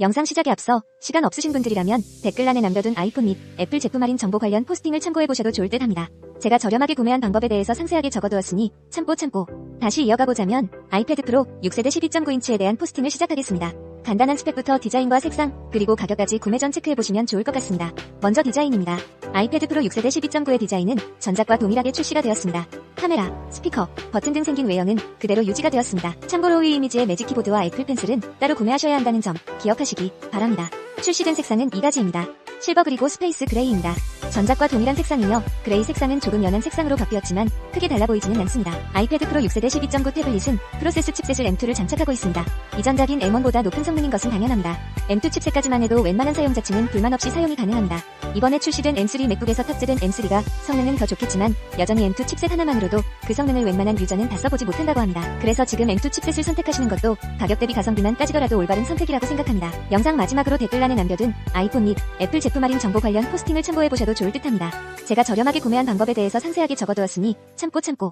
영상 시작에 앞서 시간 없으신 분들이라면 댓글란에 남겨둔 아이폰 및 애플 제품 할인 정보 관련 포스팅을 참고해보셔도 좋을 듯 합니다. 제가 저렴하게 구매한 방법에 대해서 상세하게 적어두었으니 참고 참고. 다시 이어가보자면 아이패드 프로 6세대 12.9인치에 대한 포스팅을 시작하겠습니다. 간단한 스펙부터 디자인과 색상, 그리고 가격까지 구매 전 체크해보시면 좋을 것 같습니다. 먼저 디자인입니다. 아이패드 프로 6세대 12.9의 디자인은 전작과 동일하게 출시가 되었습니다. 카메라, 스피커, 버튼 등 생긴 외형은 그대로 유지가 되었습니다. 참고로 이 이미지의 매직 키보드와 애플 펜슬은 따로 구매하셔야 한다는 점 기억하시기 바랍니다. 출시된 색상은 이 가지입니다. 실버 그리고 스페이스 그레이입니다. 전작과 동일한 색상이며 그레이 색상은 조금 연한 색상으로 바뀌었지만 크게 달라 보이지는 않습니다. 아이패드 프로 6세대 12.9 태블릿은 프로세스 칩셋을 M2를 장착하고 있습니다. 이전작인 M1보다 높은 성능인 것은 당연합니다. M2 칩셋까지만 해도 웬만한 사용자층은 불만 없이 사용이 가능합니다. 이번에 출시된 M3 맥북에서 탑재된 M3가 성능은 더 좋겠지만 여전히 M2 칩셋 하나만으로도 그 성능을 웬만한 유저는 다 써보지 못한다고 합니다. 그래서 지금 M2 칩셋을 선택하시는 것도 가격 대비 가성비만 따지더라도 올바른 선택이라고 생각합니다. 영상 마지막으로 댓글란에 남겨둔 아이폰 및 애플 제품 할인 정보 관련 포스팅을 참고해보셔도 좋을 듯합니다. 제가 저렴하게 구매한 방법에 대해서 상세하게 적어두었으니 참고 참고